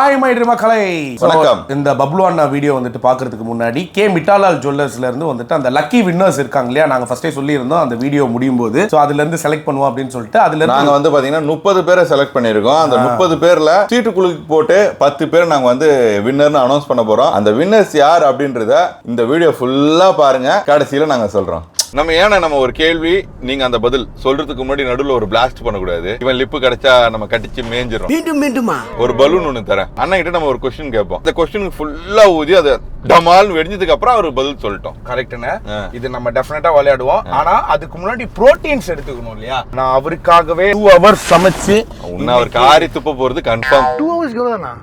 Hi my மக்களை வணக்கம். இந்த பப்ளு அண்ணா வீடியோ வந்துட்டு பார்க்கறதுக்கு முன்னாடி கே மிட்டாலால் ஜுவல்லர்ஸ்ல இருந்து வந்துட்டு அந்த லக்கி வின்னர்ஸ் இருக்காங்க இல்லையா? நாங்க ஃபர்ஸ்டே சொல்லியிருந்தோம் அந்த வீடியோ முடியும் போது ஸோ அதுல இருந்து செலக்ட் பண்ணுவோம் அப்படின்னு சொல்லிட்டு அதுல நாங்க வந்து பாத்தீங்கன்னா முப்பது பேரை செலக்ட் பண்ணிருக்கோம் அந்த முப்பது பேர்ல சீட்டு குலுக்கி போட்டு பத்து பேர் நாங்க வந்து வின்னர்னு அனௌன்ஸ் பண்ண போறோம். அந்த வின்னர்ஸ் யார் அப்படின்றத இந்த வீடியோ ஃபுல்லா பாருங்க. கடைசியில நாங்க சொல்றோம். நம்ம ஏன்னா நம்ம ஒரு கேள்வி நீங்க அந்த பதில் சொல்றதுக்கு முன்னாடி நடுவுல ஒரு பிளாஸ்ட் பண்ணக்கூடாது. இவன் லிப்பு கிடைச்சா நம்ம கட்டிச்சு மேஞ்சிரும். மீண்டும் மீண்டுமா? ஒரு பலூன் ஒண்ணு தரேன். அண்ணா கிட்ட நம்ம ஒரு கொஸ்டின் கேட்போம். அந்த கொஸ்டினுக்கு ஃபுல்லா ஊதி அதை டமால் வெடிஞ்சதுக்கு அப்புறம் அவர் பதில் சொல்லிட்டோம். கரெக்ட்னு. இது நம்ம டெஃபினட்டா விளையாடுவோம். ஆனா அதுக்கு முன்னாடி புரோட்டீன்ஸ் எடுத்துக்கணும் இல்லையா? நான் அவருக்காகவே டூ ஹவர்ஸ் சமைச்சு உன்ன அவர் காரி துப்ப போறது கன்ஃபார்ம் டூ ஹவர்ஸ்க்கு எவ்வளோண்ணா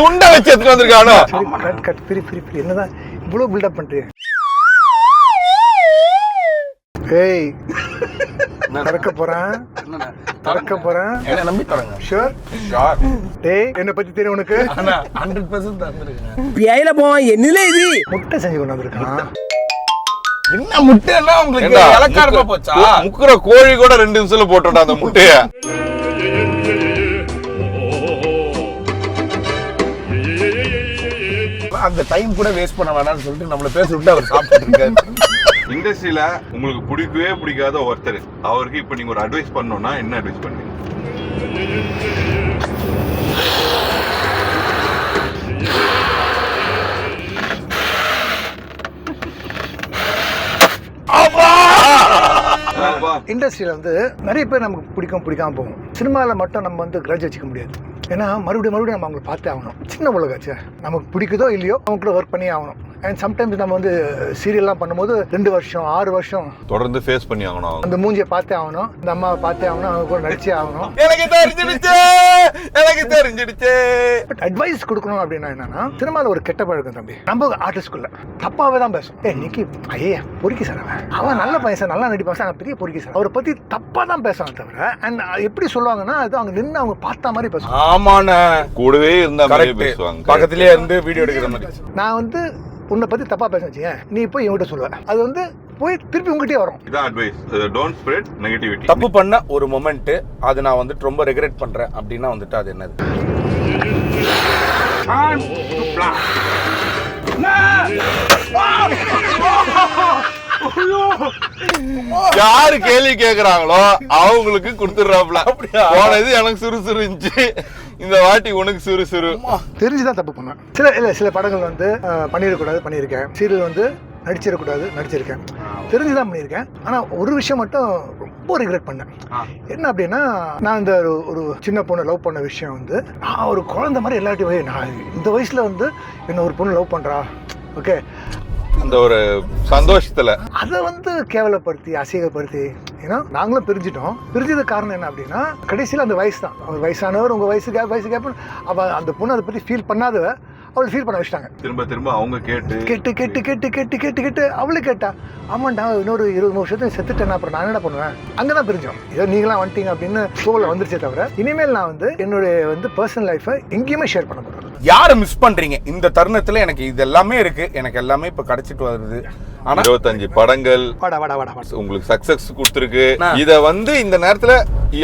சுண்ட வச்சு எடுத்துட்டு வந்திருக்கானோ? கட் கட் பிரி பிரி பிரி. என்னதான் இவ்வளோ பில்டப் பண்ணுறீங்க ஏய் திறக்க போறேன். திறக்க போறேன். என்ன நம்பி தரங்க ஷூர் ஷார் டேய் என்னை பத்தி தெரியும் உனக்கு? ஹண்ட்ரட் பர்சன்ட் தந்துருக்கேன் பிஐல போவான் என்னல இது. முட்டை செஞ்சு கொண்டு வந்திருக்கான். என்ன முட்டைன்னா உங்களுக்கு இலக்காரமா போச்சா? முக்குற கோழி கூட ரெண்டு நிமிஷத்துல போட்டோம்டா அந்த முட்டைய. அந்த டைம் கூட வேஸ்ட் பண்ண வேணாம்னு சொல்லிட்டு நம்மள பேச விட்டு அவர் சாப்பிட்டு இருக்காரு. இண்டஸ்ட்ரியில உங்களுக்கு பிடிக்கவே பிடிக்காத ஒருத்தர். அவருக்கு இப்ப நீங்க ஒரு அட்வைஸ் பண்ணணும்னா என்ன அட்வைஸ் பண்ணுவீங்க? அப்பா. இண்டஸ்ட்ரியில் வந்து நிறைய பேர் நமக்கு பிடிக்கும் பிடிக்காம போகும். சினிமாவில் மட்டும் நம்ம வந்து கிரட்ஜ் வச்சுக்க முடியாது. ஏன்னா மறுபடியும் மறுபடியும் நம்ம அவங்களை பார்த்தே ஆகணும். சின்ன உலகாச்சு நமக்கு பிடிக்குதோ இல்லையோ அவங்க கூட ஒர்க் பண்ணி ஆகணும். அண்ட் சம்டைம்ஸ் நம்ம வந்து சீரியல்லாம் பண்ணும்போது ரெண்டு வருஷம் ஆறு வருஷம் தொடர்ந்து ஃபேஸ் பண்ணி ஆகணும். அந்த மூஞ்சியை பார்த்தே ஆகணும் இந்த அம்மாவை பார்த்தே ஆகணும் அவங்க கூட நடிச்சே ஆகணும். எனக்கு தெரிஞ்சிடுச்சு எனக்கு தெரிஞ்சிடுச்சு. பட் அட்வைஸ் கொடுக்கணும் அப்படின்னா என்னன்னா சினிமாவில் ஒரு கெட்ட பழக்கம் தம்பி. நம்ம ஆர்டிஸ்ட்குள்ள தப்பாவே தான் பேசும் ஏ நிக்கி ஐயே பொறுக்கி சார் அவன். அவன் நல்ல பையன் சார் நல்லா நடிப்பான் சார் பெரிய பொறுக்கி சார். அவரை பத்தி தப்பா தான் பேசுவாங்க தவிர அண்ட் எப்படி சொல்லுவாங்கன்னா அது அவங்க நின்று அவங்க பார்த்த மாதிரி பேசுவாங்க. ஆமான கூடவே இருந்த பேசுவாங்க. பக்கத்திலேயே இருந்து வீடியோ எடுக்கிற மாதிரி. நான் வந்து உன்னை பத்தி தப்பா பேச வச்சுக்கேன் நீ போய் என்கிட்ட சொல்லுவ. அது வந்து போய் திருப்பி உங்ககிட்டயே வரும். இதான் அட்வைஸ் டோன்ட் ஸ்ப்ரெட் நெகட்டிவிட்டி தப்பு பண்ண ஒரு மொமெண்ட் அது நான் வந்துட்டு ரொம்ப ரெக்ரெட் பண்றேன் அப்படின்னா வந்துட்டு அது என்னது? யாரு கேள்வி கேக்குறாங்களோ அவங்களுக்கு கொடுத்துடுறாப்ல. அப்படியா? போனது எனக்கு சுறுசுறு இருந்துச்சு இந்த வாட்டி உனக்கு சுறுசுறு தெரிஞ்சுதான் தப்பு பண்ணுவேன் சில இல்ல சில படங்கள் வந்து பண்ணிடக்கூடாது பண்ணியிருக்கேன். சீரியல் வந்து நடிச்சிடக்கூடாது நடிச்சிருக்கேன். தெரிஞ்சுதான் பண்ணியிருக்கேன். ஆனா ஒரு விஷயம் மட்டும் ரொம்ப ரிக்ரெட் பண்ணேன். என்ன அப்படின்னா நான் இந்த ஒரு- ஒரு சின்ன பொண்ணு லவ் பண்ண விஷயம் வந்து நான் ஒரு குழந்தை மாதிரி எல்லாத்தையும் "ஏய், நான் இந்த வயசுல வந்து என்ன ஒரு பொண்ணு லவ் பண்றா? ஓகே அந்த ஒரு சந்தோஷத்துல. அதை வந்து கேவலப்படுத்தி அசிங்கப்படுத்தி ஏன்னா நாங்களும் பிரிஞ்சிட்டோம். பிரிஞ்சது காரணம் என்ன அப்படின்னா கடைசியில் அந்த வயசு தான். அவர் வயசானவர் உங்கள் வயசு கேப் வயசு கேப் அவள் அந்த பொண்ணு அதை பற்றி ஃபீல் பண்ணாதவ அவளை ஃபீல் பண்ண வச்சிட்டாங்க. திரும்ப திரும்ப அவங்க கேட்டு. கேட்டு கேட்டு கேட்டு கேட்டு கேட்டு கேட்டு அவளே கேட்டா ஆமாண்டா இன்னொரு இருபது வருஷத்துக்கு செத்துட்டேன் அப்புறம் நான் என்ன பண்ணுவேன்? அங்கே தான் பிரிஞ்சோம். ஏதோ நீங்களாம் வந்துட்டீங்க அப்படின்னு ஷோவில் வந்துருச்சே தவிர இனிமேல் நான் வந்து என்னுடைய வந்து பர்சனல் லைஃப்பை எங்கேயுமே ஷேர் பண்ண போகிறேன் யாரை மிஸ் பண்றீங்க? இந்த தருணத்துல எனக்கு இது எல்லாமே இருக்கு. எனக்கு எல்லாமே இப்ப கிடைச்சிட்டு வருது. ஆனா இருபத்தஞ்சு படங்கள் வாடா வாடா வாடா வாடா. உங்களுக்கு சக்சஸ் கொடுத்துருக்கு. இத வந்து இந்த நேரத்துல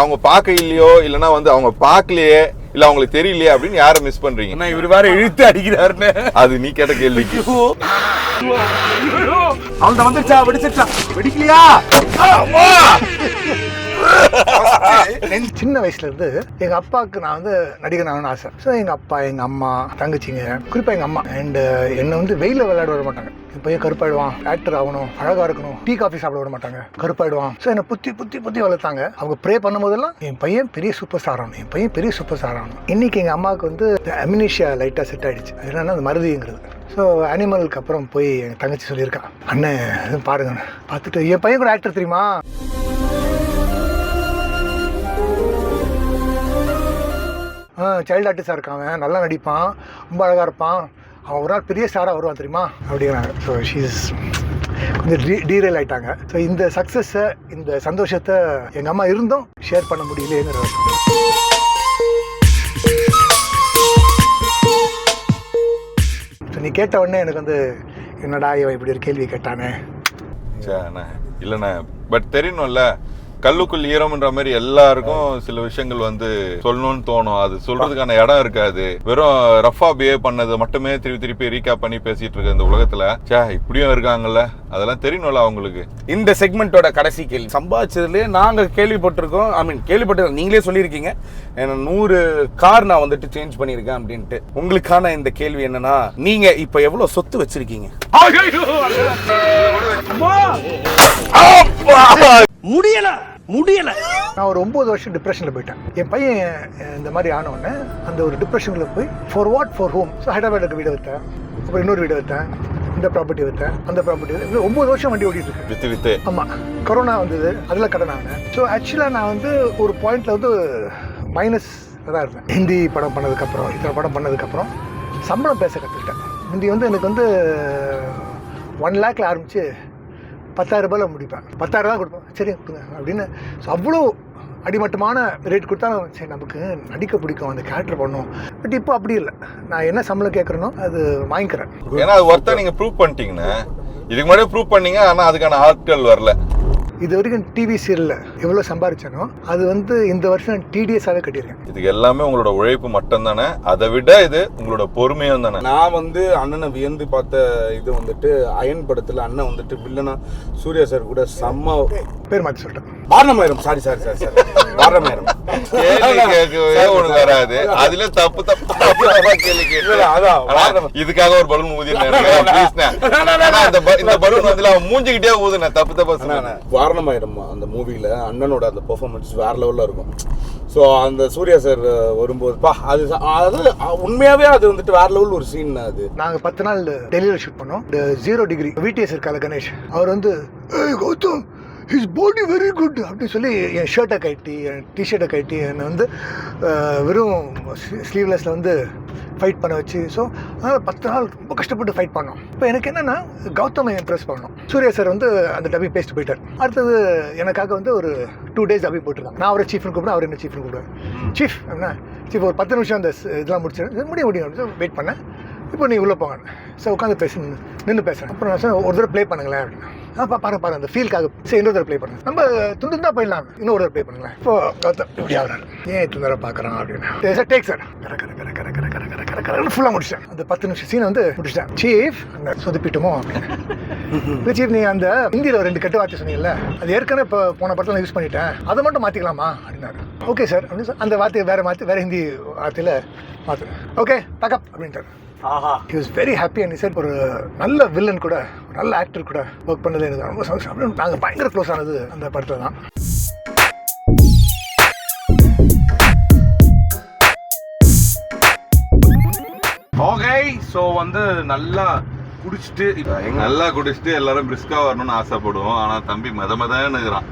அவங்க பார்க்க இல்லையோ இல்லனா வந்து அவங்க பார்க்கலையே இல்ல அவங்களுக்கு தெரியலையே அப்படின்னு யாரை மிஸ் பண்றீங்க? இவர் வேற இழுத்து அடிக்கிறாருன்னு. அது நீ கேட்ட கேள்விக்கு அவன் வந்துருச்சா? வெடிச்சிருச்சா? வெடிக்கலையா? சின்ன வயசுல இருந்து எங்க அப்பாவுக்கு நான் வந்து நடிகர் ஆகணும்னு ஆசை. ஸோ எங்க அப்பா எங்க அம்மா தங்கச்சிங்க குறிப்பா எங்க அம்மா. அண்ட் uh, என்னை வந்து வெயில விளையாட விட மாட்டாங்க. என் பையன் கருப்பாயிடுவான் ஆக்டர் ஆகணும் அழகா இருக்கணும் டீ காஃபி சாப்பிட விட மாட்டாங்க. கருப்பாயிடுவான். ஸோ என்னை புத்தி புத்தி புத்தி வளர்த்தாங்க. அவங்க ப்ரே பண்ணும்போதெல்லாம் என் பையன் பெரிய சூப்பர் ஸ்டார் ஆகணும் என் பையன் பெரிய சூப்பர் ஸ்டார் ஆகணும் இன்னைக்கு எங்க அம்மாவுக்கு வந்து அமினிஷியா லைட்டா செட் ஆயிடுச்சு. அது என்னன்னா அந்த மருதிங்கிறது. ஸோ அனிமலுக்கு அப்புறம் போய் என் தங்கச்சி சொல்லியிருக்கான் அண்ணன் பாருங்க பார்த்துட்டு என் பையன் கூட ஆக்டர் தெரியுமா? சைல்டு ஆர்டிஸ்டாக இருக்கான் அவன். நல்லா நடிப்பான். ரொம்ப அழகாக இருப்பான். அவன் ஒரு நாள் பெரிய ஸ்டாராக வருவான் தெரியுமா? அப்படிங்கிறாங்க. ஸோ ஷீஸ் கொஞ்சம் டீ டீரெயில் ஆகிட்டாங்க ஸோ இந்த சக்ஸஸை இந்த சந்தோஷத்தை எங்கள் அம்மா இருந்தும் ஷேர் பண்ண முடியலையேங்கிற ஸோ நீ கேட்ட உடனே எனக்கு வந்து என்னடா இவன் இப்படி ஒரு கேள்வி கேட்டானே? இல்லைண்ணே. பட் தெரியணும்ல கல்லுக்குள் ஈரம்ன்ற மாதிரி எல்லாருக்கும் சில விஷயங்கள் வந்து சொல்லணும்னு தோணும் அது சொல்றதுக்கான இடம் இருக்காது வெறும் ரஃபா பிஹேவ் பண்ணது மட்டுமே திருப்பி திருப்பி ரீகேப் பண்ணி பேசிட்டு இருக்க இந்த உலகத்துல சே இப்படியும் இருக்காங்கல்ல அதெல்லாம் தெரியணும்ல அவங்களுக்கு இந்த செக்மெண்ட்டோட கடைசி கேள்வி சம்பாதிச்சதுலேயே நாங்கள் கேள்விப்பட்டிருக்கோம் ஐ மீன் கேள்விப்பட்டிருக்கோம் நீங்களே சொல்லியிருக்கீங்க நூறு கார் நான் வந்துட்டு சேஞ்ச் பண்ணியிருக்கேன் அப்படின்ட்டு உங்களுக்கான இந்த கேள்வி என்னன்னா நீங்க இப்போ எவ்வளோ சொத்து வச்சிருக்கீங்க முடியல முடியல. நான் ஒரு ஒம்பது வருஷம் டிப்ரெஷனில் போயிட்டேன். என் பையன் இந்த மாதிரி ஆன உடனே அந்த ஒரு டிப்ரெஷனில் போய் for what for home so ஹைதராபாத்துக்கு வீடு விற்றேன் அப்புறம் இன்னொரு வீடு விற்றேன் இந்த ப்ராப்பர்ட்டி விற்றேன் அந்த ப்ராப்பர்ட்டி ஒம்பது வருஷம் வண்டி ஓட்டிட்டு இருக்கேன். With with. ஆமாம் கொரோனா வந்தது. அதில் கடன் ஆனேன். ஸோ ஆக்சுவலாக நான் வந்து ஒரு பாயிண்ட்ல வந்து மைனஸ் தான் இருந்தேன். ஹிந்தி படம் பண்ணதுக்கப்புறம் இத்தனை படம் பண்ணதுக்கப்புறம் சம்பளம் பேச கற்றுக்கிட்டேன் முந்தி வந்து எனக்கு வந்து ஒன் லேக்கில் ஆரம்பித்து பத்தாயிரம் ரூபாயில் முடிப்பேன். பத்தாயிரம் ரூபா கொடுப்பேன். சரி கொடுங்க அப்படின்னு. ஸோ அவ்வளோ அடிமட்டமான ரேட் கொடுத்தா சரி நமக்கு நடிக்க பிடிக்கும். அந்த கேரக்டர் பண்ணும். பட் இப்போ அப்படி இல்லை. நான் என்ன சம்பளம் கேட்குறேனோ அது வாங்கிக்கிறேன். ஏன்னா அது ஒருத்தர் நீங்கள் ப்ரூவ் பண்ணிட்டீங்கன்னா இதுக்கு முன்னாடியே ப்ரூவ் பண்ணீங்க ஆனால் அதுக்கான ஆட்கள் வரல. இது வரைக்கும் டிவி சீரியலில் எவ்வளோ சம்பாரிச்சேனோ அது வந்து இந்த வருஷம் டிடிஎஸாகவே கட்டியிருக்கேன். இதுக்கு எல்லாமே உங்களோட உழைப்பு மட்டும் தானே அதை விட இது உங்களோட பொறுமையும் தானே? நான் வந்து அண்ணனை வியந்து பார்த்த இது வந்துட்டு அயன் படத்துல அண்ணன் வந்துட்டு வில்லனா சூர்யா சார் கூட செம்ம பேர் மாற்றி சொல்லிட்டேன் Vaaranam Aayiram sorry sorry sorry sorry Vaaranam Aayiram உனக்கு வராது. அதுல தப்பு தப்பு தப்பு கேள்வி கேட்டு இதுக்காக ஒரு பலூன் ஊதினேன் இந்த பலூன் வந்து அவன் மூஞ்சிக்கிட்டே ஊதுனேன். தப்பு தப்பா சொன்னேன். வாரணமாயிரம் அந்த மூவில அண்ணனோட அந்த பெர்ஃபார்மன்ஸ் வேற லெவல்ல இருக்கும். ஸோ அந்த சூர்யா சார் வரும்போது பா அது அது உண்மையாவே அது வந்துட்டு வேற லெவல் ஒரு சீன் அது. நாங்கள் பத்து நாள் டெல்லியில் ஷூட் பண்ணோம். ஜீரோ டிகிரி விடிஎஸ் இருக்கால கணேஷ். அவர் வந்து Gautham his body very good அப்படின்னு சொல்லி என் ஷர்ட்டை கட்டி என் டிஷர்ட்டை கட்டி என்னை வந்து வெறும் ஸ்லீவ்லெஸில் வந்து ஃபைட் பண்ண வச்சு ஸோ அதனால் பத்து நாள் ரொம்ப கஷ்டப்பட்டு ஃபைட் பண்ணோம். இப்போ எனக்கு என்னென்னா கௌதமை இம்ப்ரெஸ் பண்ணோம். சூர்யா சார் வந்து அந்த டப்பி பேஸ்ட் போயிட்டார். அடுத்தது எனக்காக வந்து ஒரு டூ டேஸ் டப்பி போட்டிருக்காங்க நான் அவரை சீஃப்னு கூப்பிடுவேன் அவர் என்ன சீஃப்னு கூப்பிடுவேன் சீஃப் என்ன? சீஃப் ஒரு பத்து நிமிஷம் அந்த இதெல்லாம் முடிச்சிடும் முடிய முடியும். வெயிட் பண்ணேன். இப்போ நீ உள்ளே போங்க. சார் உட்காந்து பேச நின்று பேசுகிறேன் அப்புறம் நான் சொன்னேன் ஒரு தடவை ப்ளே பண்ணுங்களேன் அப்படின்னா. ஆ பா பாருங்க பாருங்க அந்த ஃபீலுக்காக சரி இன்னொரு தடவை ப்ளே பண்ணுங்க நம்ம துண்டு தான் போயிடலாம். இன்னொரு தடவை ப்ளே பண்ணுங்களேன். இப்போ கௌதம் இப்படி ஆகிறாரு. ஏன் இத்தனை தடவை பார்க்குறான் அப்படின்னு. சார் டேக் சார் கர கர கர கர கர கர கர கர கரன்னு ஃபுல்லாக முடிச்சிட்டேன். அந்த பத்து நிமிஷம் சீன் வந்து முடிச்சிட்டேன். சீஃப் அந்த சொதுப்பிட்டோமோ அப்படின்னு. சீஃப் நீ அந்த ஹிந்தியில் ஒரு ரெண்டு கட்டு வார்த்தை சொன்னீங்கல்ல அது ஏற்கனவே இப்போ போன படத்தில் யூஸ் பண்ணிட்டேன். அதை மட்டும் மாற்றிக்கலாமா அப்படின்னாரு. ஓகே சார் அப்படின்னு அந்த வார்த்தையை வேறு மாற்றி வேறு ஹிந்தி வார்த்தையில் மாற்றுறேன் ஓகே பக்கப் அப்படின்ட்டார். He was very happy and sir ஒரு நல்ல வில்லன் கூட ஒரு நல்ல ஆக்டர் கூட ஒர்க் பண்ணது எனக்கு ரொம்ப சந்தோஷம். நாங்கள் பயங்கர க்ளோஸ் ஆனது அந்த படத்தில் தான். ஓகே ஸோ வந்து நல்லா குடிச்சிட்டு இப்போ எங்க நல்லா குடிச்சிட்டு எல்லாரும் பிரிஸ்கா வரணும்னு ஆசைப்படுவோம். ஆனா தம்பி மத இருக்கிறான். ஊதிருவோமாண்ணே?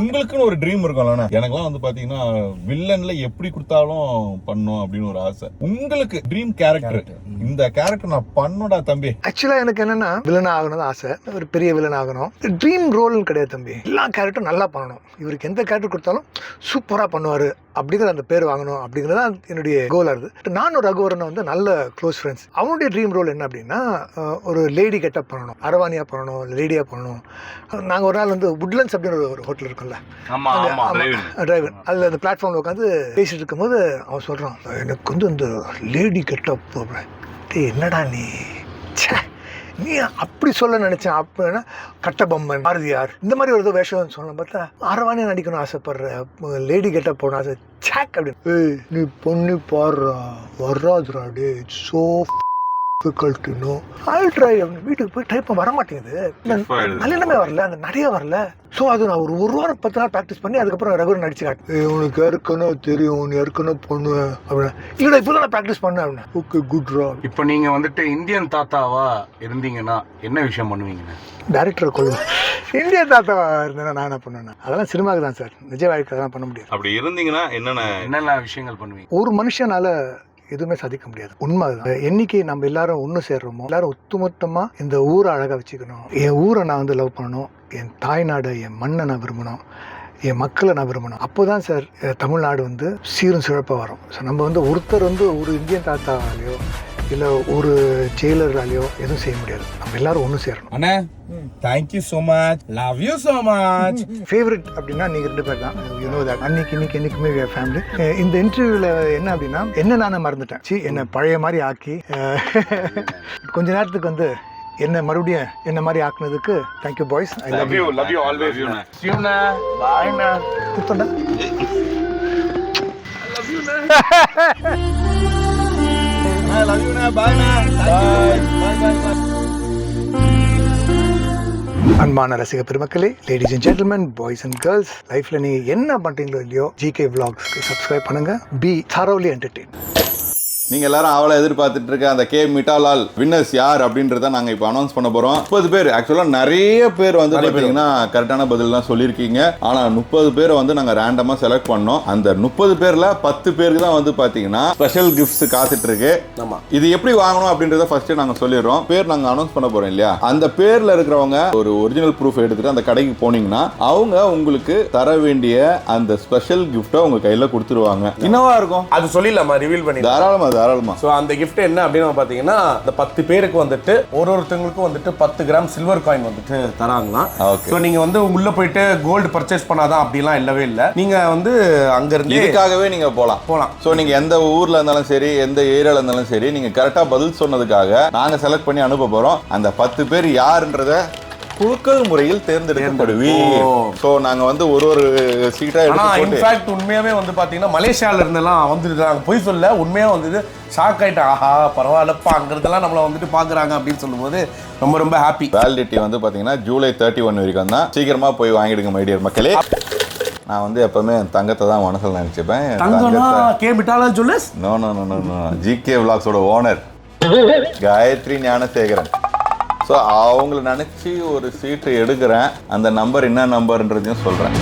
உங்களுக்குன்னு ஒரு ட்ரீம் இருக்கும்லண்ணா எனக்குலாம் வந்து பாத்தீங்கன்னா வில்லன்ல எப்படி கொடுத்தாலும் பண்ணும் அப்படின்னு ஒரு ஆசை. உங்களுக்கு ட்ரீம் கேரக்டர் இந்த கேரக்டர் நான் பண்ணோடா தம்பி. ஆக்சுவலாக எனக்கு என்னென்னா வில்லன் ஆகணும்னு ஆசை. ஒரு பெரிய வில்லன் ஆகணும். ட்ரீம் ரோல்னு கிடையாது தம்பி. எல்லா கேரக்டரும் நல்லா பண்ணணும். இவருக்கு எந்த கேரக்டர் கொடுத்தாலும் சூப்பராக பண்ணுவார். அப்படிங்கிற அந்த பேர் வாங்கணும் அப்படிங்கிறது தான் என்னுடைய கோலாக இருக்குது நானும் ரகுவரனை வந்து நல்ல க்ளோஸ் ஃப்ரெண்ட்ஸ் அவனுடைய ட்ரீம் ரோல் என்ன அப்படின்னா ஒரு லேடி கெட்டப் பண்ணணும். அரவானியாக பண்ணணும் லேடியாக பண்ணணும். நாங்கள் ஒரு நாள் வந்து உட்லண்ட்ஸ் அப்படின்னு ஒரு- ஒரு ஹோட்டல் இருக்குல்ல டிரைவர் அதில் அந்த பிளாட்ஃபார்மில் உட்காந்து பேசிட்டு இருக்கும்போது அவன் சொல்கிறான் எனக்கு வந்து இந்த லேடி கெட்டப் டேய் என்னடா நீ? ச்சே நீ அப்படி சொல்ல நினைச்சேன். அப்படின்னா கட்டபொம்மன் பாரதியார். இந்த மாதிரி ஒரு வேஷம் சொல்ல பார்த்தா அரவானே நடிக்கணும் ஆசைப்படுற லேடி கெட்டப் போகணும் ஆசை. சேக் அப்படின்னு. நீ பொண்ணு பாடுறா வர்றாதுடா டே so difficult no all try வீட்டுக்கு போய் டைப் வர மாட்டேங்குது. நல்லெண்ணமே வரல அந்த நிறைய வரல. ஸோ அது நான் ஒரு ஒரு வாரம் பத்து நாள் ப்ராக்டிஸ் பண்ணி அதுக்கப்புறம் ரகுவர் நடிச்சு காட்டு ஏய், உனக்கு ஏற்கனவே தெரியும் நீ ஏற்கனவே பண்ணுவேன் அப்படின்னா. இல்லைடா இப்போ தான் நான் ப்ராக்டிஸ் பண்ணேன் அப்படின்னா. ஓகே குட் ரா இப்போ நீங்க வந்துட்டு இந்தியன் தாத்தாவா இருந்தீங்கன்னா என்ன விஷயம் பண்ணுவீங்க? டேரக்டர் கொள்ளும் இந்தியா தாத்தா இருந்தேன்னா நான் என்ன பண்ணுவேன் அதெல்லாம் சினிமாவுக்கு தான் சார். நிஜ வாழ்க்கை அதெல்லாம் பண்ண முடியாது. அப்படி இருந்தீங்கன்னா என்னென்ன என்னென்ன விஷயங்கள் பண்ணுவீங்க? ஒரு மனுஷனால எதுவுமே சாதிக்க முடியாது. உண்மை அதுதான் என்னைக்கு நம்ம எல்லாரும் ஒன்று சேர்றோமோ எல்லாரும் ஒத்துமொத்தமாக இந்த ஊரை அழகாக வச்சுக்கணும். என் ஊரை நான் வந்து லவ் பண்ணணும். என் தாய்நாடு என் மண்ணை நான் விரும்பணும். என் மக்களை நான் விரும்பணும். அப்போ தான் சார் தமிழ்நாடு வந்து சீரும் சிறப்பாக வரும். ஸோ நம்ம வந்து ஒருத்தர் வந்து ஒரு இந்தியன் தாத்தாவாலேயோ இல்லை ஒரு ஜெயிலராலேயோ எதுவும் செய்ய முடியாது. நம்ம எல்லாரும் ஒன்று சேரணும். அண்ணா thank you so much love you so much favourite அப்படின்னா நீங்கள் ரெண்டு பேர் தான். யூனோ தட் அன்னைக்கு இன்னைக்கு என்னைக்குமே ஃபேமிலி இந்த இன்டர்வியூவில் என்ன அப்படின்னா என்ன நானே மறந்துட்டேன். சி என்னை பழைய மாதிரி ஆக்கி கொஞ்ச நேரத்துக்கு வந்து என்ன மறுபடியும் என்ன மாதிரி ஆக்குனதுக்கு thank you boys I love you love you always you சியூனா பாய்னா குத்தண்டா I love you, na. Love யூனா Bye. Bye, bye, bye. அன்பான ரசிக பெருமக்களே ladies and gentleman boys and girls லைஃப்ல நீங்க என்ன பண்றீங்களோ இல்லையோ ஜிகே விளாக்ஸ்க்கு சப்ஸ்கிரைப் பண்ணுங்க பி thoroughly என்டர்டெயின் நீங்க எல்லாரும் அவளை எதிர்பார்த்துட்டு இருக்க அந்த கே மிட்டாலால் வின்னர்ஸ் யார் அப்படின்றத நாங்க இப்போ அனௌன்ஸ் பண்ண போறோம். முப்பது பேர். ஆக்சுவலா நிறைய பேர் வந்து பாத்தீங்கன்னா கரெக்டான பதில் தான் சொல்லியிருக்கீங்க. ஆனா முப்பது பேரை வந்து நாங்க ரேண்டமா செலக்ட் பண்ணோம். அந்த முப்பது பேர்ல பத்து பேருக்கு தான் வந்து பாத்தீங்கன்னா ஸ்பெஷல் கிஃப்ட்ஸ் காத்துட்டு இருக்கு. ஆமா. இது எப்படி வாங்கணும் அப்படின்றத ஃபர்ஸ்ட் நாங்க சொல்லிடுறோம். பேர் நாங்க அனௌன்ஸ் பண்ண போறோம் இல்லையா? அந்த பேர்ல இருக்கிறவங்க ஒரு ஒரிஜினல் ப்ரூஃப் எடுத்துட்டு அந்த கடைக்கு போனீங்கன்னா அவங்க உங்களுக்கு தர வேண்டிய அந்த ஸ்பெஷல் கிஃப்ட்டை உங்க கையில கொடுத்துருவாங்க. என்னவா இருக்கும்? அது சொல்லிடலாமா? ரிவீல் பண்ணி தாராளமா தாராளமா. ஸோ அந்த gift என்ன அப்படின்னு பார்த்தீங்கன்னா இந்த பத்து பேருக்கு வந்துட்டு ஒரு ஒருத்தவங்களுக்கும் வந்துட்டு பத்து கிராம் சில்வர் காயின் வந்துட்டு தராங்களாம். ஸோ நீங்க வந்து உள்ள போயிட்டு கோல்டு பர்ச்சேஸ் பண்ணாதான் அப்படிலாம் இல்லவே இல்லை. நீங்க வந்து அங்க இருந்து இதுக்காகவே நீங்க போலாம். போலாம். சோ நீங்க எந்த ஊர்ல இருந்தாலும் சரி எந்த ஏரியால இருந்தாலும் சரி நீங்க கரெக்டா பதில் சொன்னதுக்காக நாங்க செலக்ட் பண்ணி அனுப்ப போறோம். அந்த பத்து பேர் யாருன்றத குழுக்கள் முறையில் தேர்ந்தெடுக்கப்படுவீங்க ஓ. சோ நாங்க வந்து ஒரு ஒரு சீட்டா ஆனா எடுத்து போட்டு இன்ஃபேக்ட் உண்மையாவே வந்து பாத்தீங்கன்னா மலேசியால இருந்தெல்லாம் வந்துட்டு நாங்க போய் சொல்ல உண்மையா வந்தது. ஷாக் ஆயிட்டேன் ஆஹா பரவாயில்லப்பா அங்கிறதெல்லாம் நம்மள வந்துட்டு பாக்குறாங்க அப்படின்னு சொல்லும்போது ரொம்ப ரொம்ப ஹாப்பி வேலிடிட்டி வந்து பாத்தீங்கன்னா ஜூலை தேர்ட்டி ஒன் வரைக்கும் தான் சீக்கிரமா போய் வாங்கிடுங்க மைடியர் மக்களே. நான் வந்து எப்பவுமே தங்கத்தை தான் மனசுல நினைச்சுப்பேன். தங்கம்னா K மிட்டாலா jewellers no no no no no GK விலாக்ஸோட owner Gayathri Gnanasekaran. So அவங்கள நினச்சி ஒரு சீட்டு எடுக்கிறேன். அந்த நம்பர் என்ன நம்பர்ன்றதையும் சொல்கிறேன்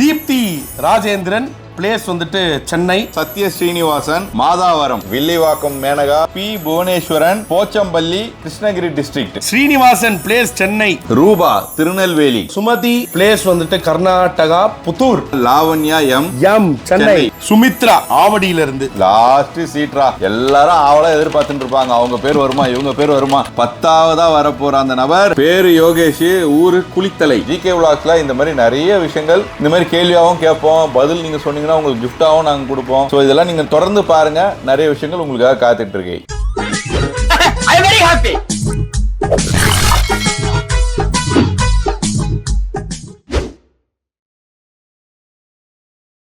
தீப்தி ராஜேந்திரன் பிளேஸ் வந்துட்டு Chennai Sathya Srinivasan Madhavaram Villivakkam Menaka P Bhuvaneswaran Pochampalli Krishnagiri district Srinivasan place Chennai. Rupa Tirunelveli. Sumathi place வந்துட்டு கர்நாடகா புத்தூர். லாவண்யா எம். எம் சென்னை. சுமித்ரா ஆவடியில இருந்து லாஸ்ட் சீட்ரா எல்லாரும் அவளா எதிர்பார்த்துட்டு இருப்பாங்க. அவங்க பேர் வருமா? இவங்க பேர் வருமா? பத்தாவதா வரப்போற அந்த நபர் பேரு யோகேஷ் ஊரு குளித்தலை. ஜிகே விளாக்ஸ்ல இந்த மாதிரி நிறைய விஷயங்கள் இந்த மாதிரி கேள்வியாகவும் கேட்போம். பதில் நீங்க சொன்னீங்கன்னா உங்களுக்கு கிஃப்டாகவும் நாங்க கொடுப்போம். ஸோ இதெல்லாம் நீங்க தொடர்ந்து பாருங்க. நிறைய விஷயங்கள் உங்களுக்காக காத்துட்டு இருக்கு.